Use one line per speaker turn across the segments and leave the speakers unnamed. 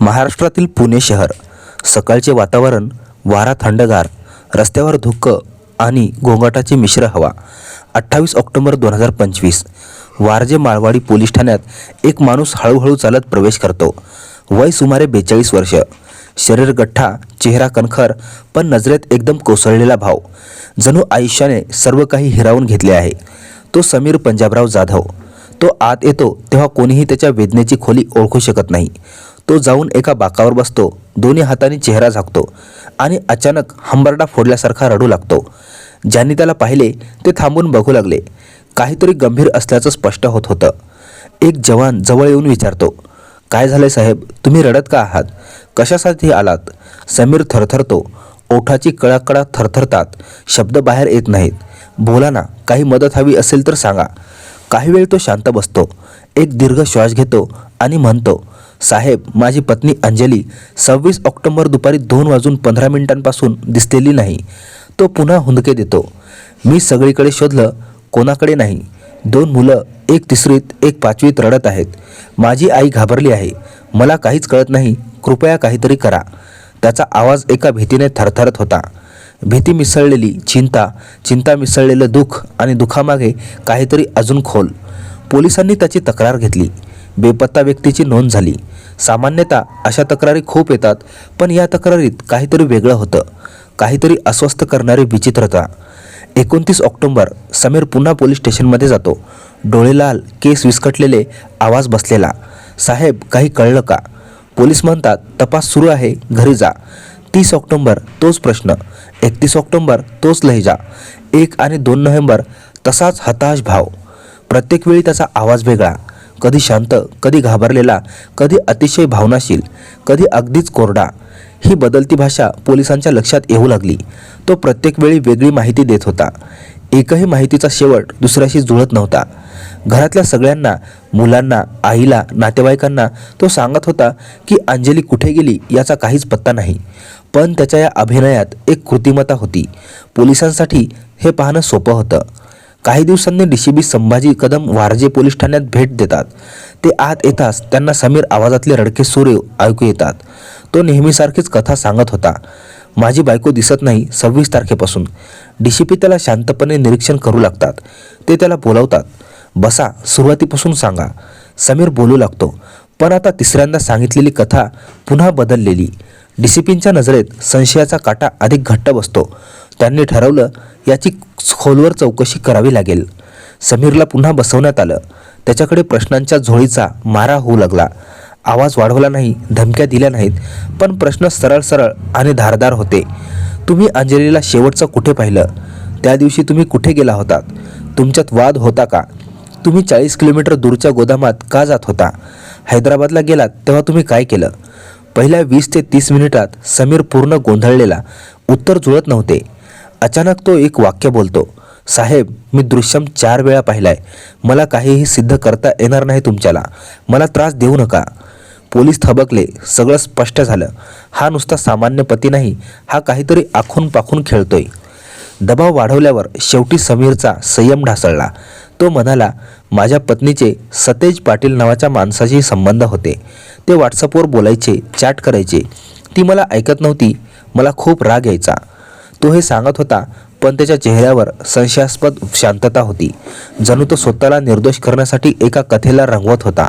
महाराष्ट्रातील पुणे शहर. सकाळचे वातावरण वारा थंडगार रस्त्यावर धुक्क आणि गोंगाटाची मिश्र हवा. अठ्ठावीस ऑक्टोबर दोन हजार पंचवीस. वारजे माळवाडी पोलीस ठाण्यात एक माणूस हळूहळू चालत प्रवेश करतो. वय सुमारे बेचाळीस वर्ष. शरीर गठ्ठा चेहरा कणखर पण नजरेत एकदम कोसळलेला भाव. जणू आयुष्याने सर्व काही हिरावून घेतले आहे. तो समीर पंजाबराव जाधव. तो आत येतो तेव्हा कोणीही त्याच्या वेदनेची खोली ओळखू शकत नाही. तो जाऊन एका बाकावर बसतो. दोन्ही हाताने चेहरा झाकतो आणि अचानक हंबरडा फोडल्यासारखा रडू लागतो. ज्यांनी त्याला पाहिले ते थांबून बघू लागले. काहीतरी गंभीर असल्याचं स्पष्ट होत होतं. एक जवान जवळ येऊन विचारतो काय झालंय साहेब? तुम्ही रडत का आहात? कशासाठी आलात? समीर थरथरतो. ओठाची कळाकळा थरथरतात. शब्द बाहेर येत नाहीत. बोला ना काही मदत हवी असेल तर सांगा. काही वेळ तो शांत बसतो. एक दीर्घ श्वास घेतो आणि म्हणतो साहेब माझी पत्नी अंजली सव्वीस ऑक्टोबर दुपारी दोन वाजून पंधरा मिनिटांपासून दिसलेली नाही. तो पुन्हा हुंदके देतो. मी सगळीकडे शोधलं कोणाकडे नाही. दोन मुलं एक तिसरीत एक पाचवीत रडत आहेत. माझी आई घाबरली आहे. मला काहीच कळत नाही. कृपया काहीतरी करा. त्याचा आवाज एका भीतीने थरथरत होता. भीती मिसळलेली चिंता चिंता मिसळलेलं दुःख आणि दुखामागे काहीतरी अजून खोल. पोलिसांनी त्याची तक्रार घेतली. बेपत्ता व्यक्तीची नोंद झाली. सामान्यतः अशा तक्रारी खूप येतात पण या तक्रारीत काहीतरी वेगळं होतं. काहीतरी अस्वस्थ करणारी विचित्रता एकोणतीस ऑक्टोंबर समीर पुन्हा पोलीस स्टेशनमध्ये जातो. डोळे लाल केस विस्कटलेले आवाज बसलेला. साहेब काही कळलं का? पोलीस म्हणतात तपास सुरू आहे घरी जा. तीस ऑक्टोंबर तोच प्रश्न. एकतीस ऑक्टोंबर तोच लहिजा. एक आणि दोन नोव्हेंबर तसाच हताश भाव. प्रत्येक वेळी त्याचा आवाज वेगळा. कधी शांत कधी घाबरलेला कधी अतिशय भावनाशील कधी अगदीच कोरडा. ही बदलती भाषा पोलिसांच्या लक्षात येऊ लागली. तो प्रत्येक वेळी वेगळी माहिती देत होता. एकही माहितीचा शेवट दुसऱ्याशी जुळत नव्हता. घरातल्या सगळ्यांना मुलांना आईला नातेवाईकांना तो सांगत होता की अंजली कुठे गेली याचा काहीच पत्ता नाही. पण त्याच्या या अभिनयात एक कृतिमता होती. पोलिसांसाठी हे पाहणं सोपं होतं. काही दिवसांनी डीसीबी संभाजी कदम वारजे पोलीस ठाण्यात भेट देतात. ते आत येताच त्यांना समीर आवाजातले रडके सूर्य ऐकू येतात. तो नेहमीसारखीच कथा सांगत होता. माझी बायको दिसत नाही सव्वीस तारखेपासून. डीसीपी त्याला शांतपणे निरीक्षण करू लागतात. ते त्याला बोलावतात. बसा सुरुवातीपासून सांगा. समीर बोलू लागतो. पण आता तिसऱ्यांदा सांगितलेली कथा पुन्हा बदललेली. डिसिप्लिनच्या नजरेत संशयाचा काटा अधिक घट्ट बसतो. त्यांनी ठरवलं याची खोलवर चौकशी करावी लागेल. समीरला पुन्हा बसवण्यात आलं. त्याच्याकडे प्रश्नांच्या झोळीचा मारा होऊ लागला. आवाज वाढवला नाही धमक्या दिल्या नाहीत पण प्रश्न सरळ सरळ आणि धारदार होते. तुम्ही अंजलीला शेवटचं कुठे पाहिलं? त्या दिवशी तुम्ही कुठे गेला होतात? तुमच्यात वाद होता का? तुम्ही चाळीस किलोमीटर दूरच्या गोदामात का जात होता? हैदराबादला गेलात तेव्हा तुम्ही काय केलं? पहिल्या वीस ते तीस मिनिटात समीर पूर्ण गोंधळलेला उत्तर जुळत नव्हते. अचानक तो एक वाक्य बोलतो साहेब मी दृश्यम चार वेळा पाहिलाय. मला काहीही सिद्ध करता येणार नाही तुमच्याला. मला त्रास देऊ नका. पोलीस थबकले. सगळं स्पष्ट झालं. हा नुसता सामान्य पती नाही हा काहीतरी आखून पाखून खेळतोय. दबाव वाढवल्यावर शेवटी समीरचा संयम ढासळला. तो म्हणाला माझ्या पत्नीचे सतेज पाटील नावाच्या माणसाशी संबंध होते. ते व्हॉट्सअपवर बोलायचे चॅट करायचे. ती मला ऐकत नव्हती. मला खूप राग यायचा. तो हे सांगत होता पण त्याच्या चेहऱ्यावर संशयास्पद शांतता होती. जणू तो स्वतःला निर्दोष करण्यासाठी एका कथेला रंगवत होता.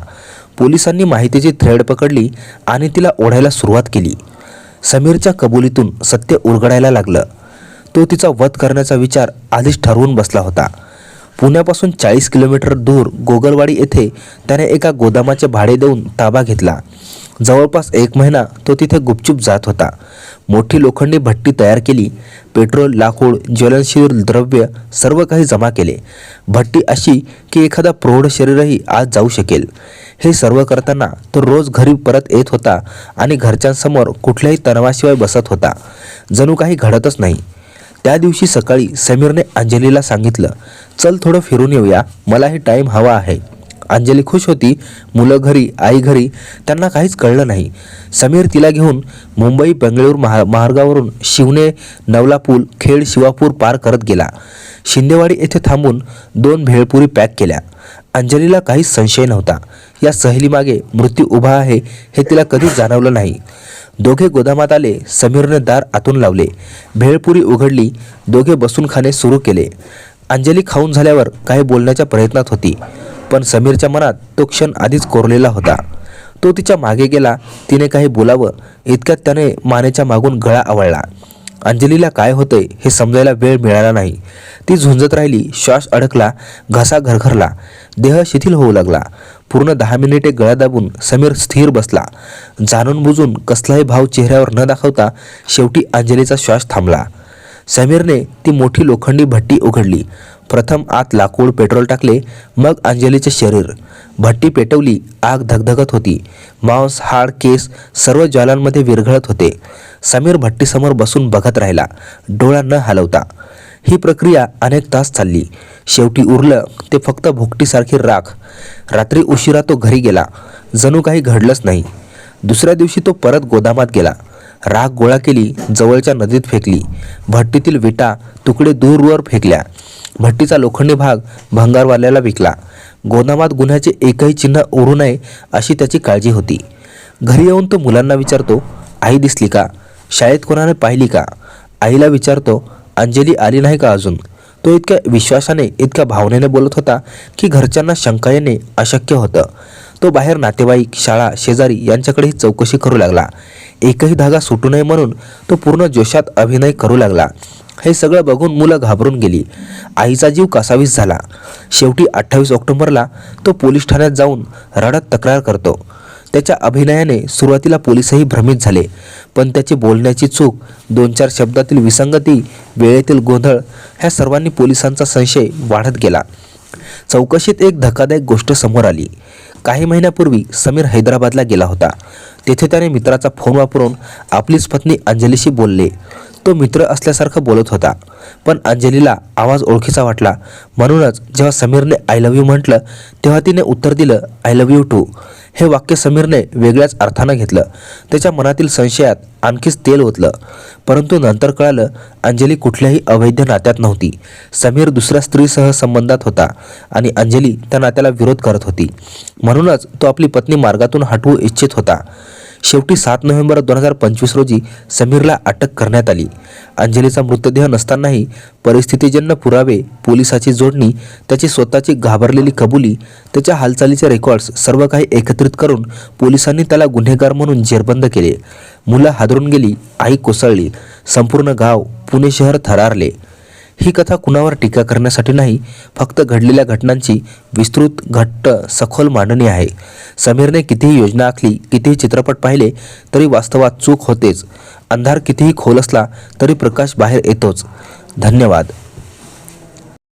पोलिसांनी माहितीची थ्रेड पकडली आणि तिला ओढायला सुरुवात केली. समीरच्या कबुलीतून सत्य उलगडायला लागलं. तो तिचा वध करण्याचा विचार आधीच ठरवून बसला होता. पुण्यापासून चाळीस किलोमीटर दूर गोगलवाडी येथे त्याने एका गोदामाचे भाडे देऊन ताबा घेतला. जवळपास एक महिना तो तिथे गुपचूप जात होता. मोठी लोखंडी भट्टी तयार केली पेट्रोल लाकूड ज्वलनशील द्रव्य सर्व काही जमा केले. भट्टी अशी की एखादा प्रौढ शरीरही आज जाऊ शकेल. हे सर्व करताना तो रोज घरी परत येत होता आणि घरच्यांसमोर कुठल्याही तणावाशिवाय बसत होता. जणू काही घडतच नाही. त्या दिवशी सकाळी समीरने अंजलीला सांगितलं चल थोडं फिरून येऊया मलाही टाईम हवा आहे. अंजली खुश होती मुलं घरी आई घरी त्यांना काहीच कळलं नाही. समीर तिला घेऊन मुंबई बेंगळूर महा मार्गावरून शिवने नवला पूल खेड शिवापूर पार करत गेला. शिंदेवाडी येथे थांबून दोन भेळपुरी पॅक केल्या. अंजलीला काहीच संशय नव्हता. या सहलीमागे मृत्यू उभा आहे हे तिला कधीच जाणवलं नाही. दोघे गोदामात आले समीरने दार आतून लावले. भेळपुरी उघडली दोघे बसून खाणे सुरू केले. अंजली खाऊन झाल्यावर काही बोलण्याच्या प्रयत्नात होती पण समीरच्या मनात तो क्षण आधीच कोरलेला होता. तो तिच्यामागे गेला तिने काही बोलावं इतक्यात त्याने मानेच्या मागून गळा आवळला. अंजलीला काय होतंय हे समजायला वेळ मिळाला नाही. ती झुंजत राहिली श्वास अडकला घसा घरघरला. देह शिथिल होऊ लागला. पूर्ण दहा मिनिटे गळा दाबून समीर स्थिर बसला. जाणून बुजून कसलाही भाव चेहऱ्यावर न दाखवता शेवटी अंजलीचा श्वास थांबला. समीरने ती मोठी लोखंडी भट्टी उघडली. प्रथम आत लाकूड पेट्रोल टाकले मग अंजलीचे शरीर. भट्टी पेटवली आग धगधगत होती. मांस हाड केस सर्व ज्वालांमध्ये विरघळत होते. समीर भट्टीसमोर बसून बघत राहिला. डोळा न हलवता. ही प्रक्रिया अनेक तास चालली. शेवटी उरलं ते फक्त भुकटीसारखी राख. रात्री उशिरा तो घरी गेला. जणू काही घडलंच नाही. दुसऱ्या दिवशी तो परत गोदामात गेला. राख गोळा केली जवळच्या नदीत फेकली. भट्टीतील विटा तुकडे दूरवर फेकल्या. भट्टीचा लोखंडी भाग भंगारवाल्याला विकला. गोदामात गुन्ह्याचे एकही चिन्ह उरू नये अशी त्याची काळजी होती. घरी येऊन तो मुलांना विचारतो आई दिसली का? शाळेत कोणाने पाहिली का? आईला विचारतो अंजली आली नाही का अजून? तो इतक्या विश्वासाने इतक्या भावनेने बोलत होता की घरच्यांना शंका येणे अशक्य होतं. तो बाहेर नातेवाईक शाळा शेजारी यांच्याकडेही चौकशी करू लागला. एकही धागा सुटू नये म्हणून तो पूर्ण जोशात अभिनय करू लागला. हे सगळं बघून मुलं घाबरून गेली. आईचा जीव कासावीस झाला. शेवटी अठ्ठावीस ऑक्टोबरला तो पोलीस ठाण्यात जाऊन रडत तक्रार करतो. त्याच्या अभिनयाने सुरुवातीला पोलीसही भ्रमित झाले. पण त्याची बोलण्याची चूक दोन चार शब्दातील विसंगती वेळेतील गोंधळ ह्या सर्वांनी पोलिसांचा संशय वाढत गेला. चौकशीत एक धक्कादायक गोष्ट समोर आली. काही महिन्यापूर्वी समीर हैदराबादला गेला होता. तेथे त्याने मित्राचा फोन वापरून आपलीच पत्नी अंजलीशी बोलले. तो मित्र असल्यासारखं बोलत होता. पण अंजलीला आवाज ओळखीचा वाटला. म्हणूनच जेव्हा समीरने आय लव्ह यू म्हटलं तेव्हा तिने उत्तर दिलं आय लव्ह यू टू हे वाक्य समीरने वेगळ्याच अर्थानं घेतलं. त्याच्या मनातील संशयात आणखीच तेल ओतलं. परंतु नंतर कळालं अंजली कुठल्याही अवैध नात्यात नव्हती. समीर दुसऱ्या स्त्रीसह संबंधात होता आणि अंजली त्या नात्याला विरोध करत होती. म्हणूनच तो आपली पत्नी मार्गातून हटवू इच्छित होता. शेवटी सात नोव्हेंबर दोन हजार पंचवीस रोजी समीरला अटक करण्यात आली. अंजलीचा मृतदेह नसतानाही परिस्थितीजन्य पुरावे पोलिसाची जोडणी त्याची स्वतःची घाबरलेली कबुली त्याच्या हालचालीचे रेकॉर्ड्स सर्व काही एकत्रित करून पोलिसांनी त्याला गुन्हेगार म्हणून जेरबंद केले. मुलं हादरून गेली आई कोसळली. संपूर्ण गाव पुणे शहर थरारले. ही कथा कुणावर टीका करण्यासाठी नाही फक्त घडलेल्या घटनांची विस्तृत घट्ट सखोल मांडणी आहे. समीरने कितीही योजना आखली कितीही चित्रपट पाहिले तरी वास्तवात चूक होतेच. अंधार कितीही खोल असला तरी प्रकाश बाहेर येतोच. धन्यवाद.